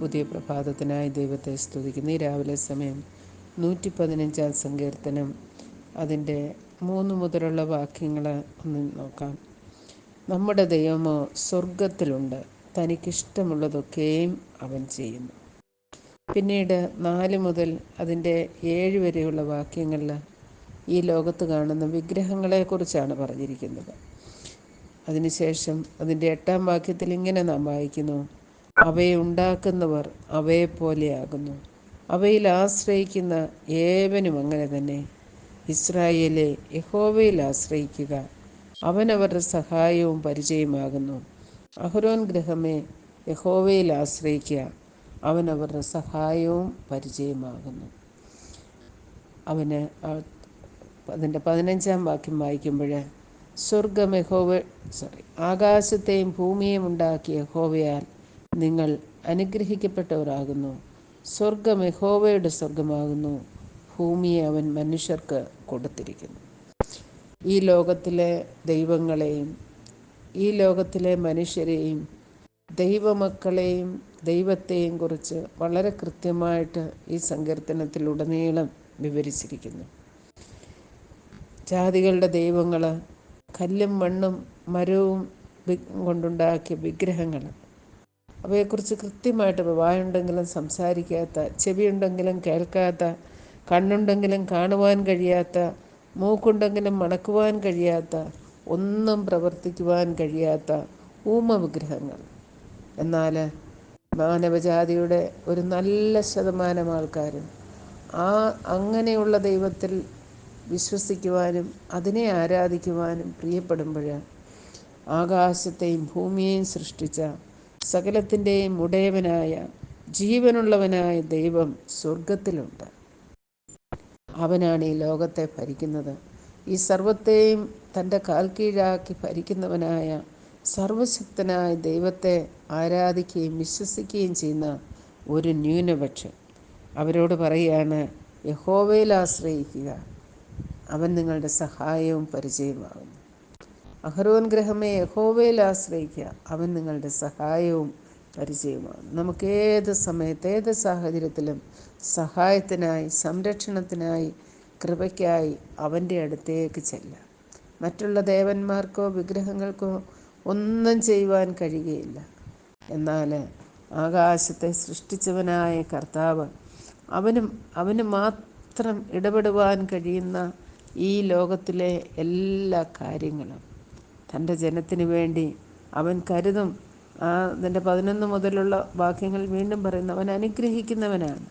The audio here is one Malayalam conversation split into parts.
പുതിയ പ്രഭാതത്തിനായി ദൈവത്തെ സ്തുതിക്കുന്ന. ഈ രാവിലെ സമയം നൂറ്റി പതിനഞ്ചാം സങ്കീർത്തനം. അതിന്റെ മൂന്ന് മുതലുള്ള വാക്യങ്ങൾ ഒന്ന് നോക്കാം. നമ്മുടെ ദൈവമോ സ്വർഗത്തിലുണ്ട് തനിക്കിഷ്ടമുള്ളതൊക്കെയും അവൻ ചെയ്യുന്നു. പിന്നീട് നാല് മുതൽ അതിന്റെ ഏഴ് വരെയുള്ള വാക്യങ്ങളിൽ ഈ ലോകത്ത് കാണുന്ന വിഗ്രഹങ്ങളെക്കുറിച്ചാണ് പറഞ്ഞിരിക്കുന്നത്. അതിനുശേഷം അതിന്റെ എട്ടാം വാക്യത്തിൽ ഇങ്ങനെ നാം വായിക്കുന്നു. അവയെ ഉണ്ടാക്കുന്നവർ അവയെപ്പോലെയാകുന്നു അവയിൽ ആശ്രയിക്കുന്ന ഏവനും അങ്ങനെ തന്നെ. ഇസ്രായേലെ യഹോവയിൽ ആശ്രയിക്കുക. അവൻ അവരുടെ സഹായവും പരിചയമാകുന്നു. അഹ്റോൻ ഗ്രഹമേ യഹോവയിൽ ആശ്രയിക്കുക. അവൻ അവരുടെ സഹായവും പരിചയമാകുന്നു. അവന് അതിന്റെ പതിനഞ്ചാം വാക്യം വായിക്കുമ്പോൾ സ്വർഗം യഹോവ സോറി ആകാശത്തെയും ഭൂമിയെയും ഉണ്ടാക്കിയ യഹോവയാൽ നിങ്ങൾ അനുഗ്രഹിക്കപ്പെട്ടവരാകുന്നു. സ്വർഗം യഹോവയുടെ സ്വർഗമാകുന്നു. ഭൂമിയെ അവൻ മനുഷ്യർക്ക് കൊടുത്തിരിക്കുന്നു. ഈ ലോകത്തിലെ ദൈവങ്ങളെയും ഈ ലോകത്തിലെ മനുഷ്യരെയും ദൈവമക്കളെയും ദൈവത്തെയും കുറിച്ച് വളരെ കൃത്യമായിട്ട് ഈ സങ്കീർത്തനത്തിലുടനീളം വിവരിച്ചിരിക്കുന്നു. ജാതികളുടെ ദൈവങ്ങൾ കല്ലും മണ്ണും മരവും കൊണ്ടുണ്ടാക്കിയ വിഗ്രഹങ്ങൾ അവയെക്കുറിച്ച് കൃത്യമായിട്ട് വായുണ്ടെങ്കിലും സംസാരിക്കാത്ത ചെവിയുണ്ടെങ്കിലും കേൾക്കാത്ത കണ്ണുണ്ടെങ്കിലും കാണുവാൻ കഴിയാത്ത മൂക്കുണ്ടെങ്കിലും മണക്കുവാൻ കഴിയാത്ത ഒന്നും പ്രവർത്തിക്കുവാൻ കഴിയാത്ത ഊമ വിഗ്രഹങ്ങൾ എന്നാൽ മാനവജാതിയുടെ ഒരു നല്ല ശതമാനം ആൾക്കാരും ആ അങ്ങനെയുള്ള ദൈവത്തിൽ വിശ്വസിക്കുവാനും അതിനെ ആരാധിക്കുവാനും പ്രിയപ്പെടുമ്പോഴാണ് ആകാശത്തെയും ഭൂമിയെയും സൃഷ്ടിച്ച സകലത്തിന്റെയും ഉടയവനായ ജീവനുള്ളവനായ ദൈവം സ്വർഗത്തിലുണ്ട് അവനാണ് ഈ ലോകത്തെ ഭരിക്കുന്നത്. ഈ സർവത്തെയും തന്റെ കാൽ കീഴാക്കി ഭരിക്കുന്നവനായ സർവശക്തനായ ദൈവത്തെ ആരാധിക്കുകയും വിശ്വസിക്കുകയും ചെയ്യുന്ന ഒരു ന്യൂനപക്ഷം. അവരോട് പറയുകയാണ് യഹോവയിൽ ആശ്രയിക്കുക. അവൻ നിങ്ങളുടെ സഹായവും പരിചയമാകുന്നു അഹരോൻ ഗ്രഹമേ യഹോവയിൽ ആശ്രയിക്കുക അവൻ നിങ്ങളുടെ സഹായവും പരിചയവുമാണ്. നമുക്ക് ഏത് സമയത്ത് ഏത് സാഹചര്യത്തിലും സഹായത്തിനായി സംരക്ഷണത്തിനായി കൃപയ്ക്കായി അവന്റെ അടുത്തേക്ക് ചെല്ലാം. മറ്റുള്ള ദേവന്മാർക്കോ വിഗ്രഹങ്ങൾക്കോ ഒന്നും ചെയ്യുവാൻ കഴിയുകയില്ല. എന്നാൽ ആകാശത്തെ സൃഷ്ടിച്ചവനായ കർത്താവ് അവനും അവന് മാത്രം ഇടപെടുവാൻ കഴിയുന്ന ഈ ലോകത്തിലെ എല്ലാ കാര്യങ്ങളും തന്റെ ജനത്തിന് വേണ്ടി അവൻ കരുതും. ആ അതിന്റെ പതിനൊന്ന് മുതലുള്ള വാക്യങ്ങൾ വീണ്ടും പറയുന്നു അവൻ അനുഗ്രഹിക്കുന്നവനാണ്.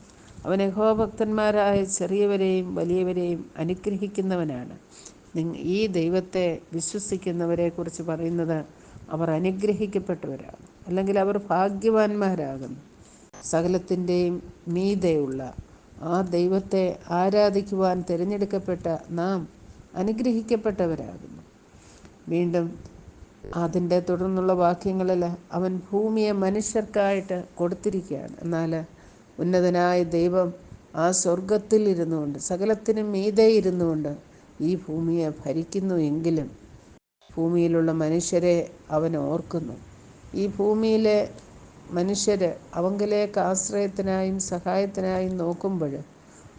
അവൻ യഹോഭക്തന്മാരായ ചെറിയവരെയും വലിയവരെയും അനുഗ്രഹിക്കുന്നവനാണ്. ഈ ദൈവത്തെ വിശ്വസിക്കുന്നവരെക്കുറിച്ച് പറയുന്നത് അവർ അനുഗ്രഹിക്കപ്പെട്ടവരാണ്. അല്ലെങ്കിൽ അവർ ഭാഗ്യവാന്മാരാകുന്നു. സകലത്തിന്റെയും മീതയുള്ള ആ ദൈവത്തെ ആരാധിക്കുവാൻ തിരഞ്ഞെടുക്കപ്പെട്ട നാം അനുഗ്രഹിക്കപ്പെട്ടവരാകുന്നു. വീണ്ടും അതിന്റെ തുടർന്നുള്ള വാക്യങ്ങളിൽ അവൻ ഭൂമിയെ മനുഷ്യർക്കായിട്ട് കൊടുത്തിരിക്കുകയാണ്. എന്നാൽ ഉന്നതനായ ദൈവം ആ സ്വർഗത്തിൽ ഇരുന്നുകൊണ്ട് സകലത്തിനും മീതെ ഇരുന്നുകൊണ്ട് ഈ ഭൂമിയെ ഭരിക്കുന്നു എങ്കിലും ഭൂമിയിലുള്ള മനുഷ്യരെ അവൻ ഓർക്കുന്നു. ഈ ഭൂമിയിലെ മനുഷ്യർ അവങ്കിലേക്ക് ആശ്രയത്തിനായും സഹായത്തിനായും നോക്കുമ്പോൾ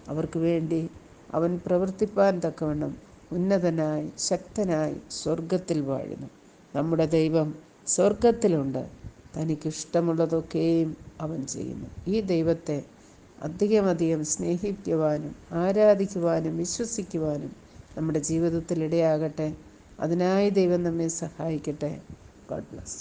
അവർക്ക് വേണ്ടി അവൻ പ്രവർത്തിപ്പാൻ തക്കവണ്ണം ഉന്നതനായി ശക്തനായി സ്വർഗത്തിൽ വാഴുന്നു. നമ്മുടെ ദൈവം സ്വർഗത്തിലുണ്ട് തനിക്കിഷ്ടമുള്ളതൊക്കെയും അവൻ ചെയ്യുന്നു. ഈ ദൈവത്തെ അധികമധികം സ്നേഹിക്കുവാനും ആരാധിക്കുവാനും വിശ്വസിക്കുവാനും നമ്മുടെ ജീവിതത്തിൽ ഇടയാകട്ടെ. അതിനായി ദൈവം നമ്മെ സഹായിക്കട്ടെ. God bless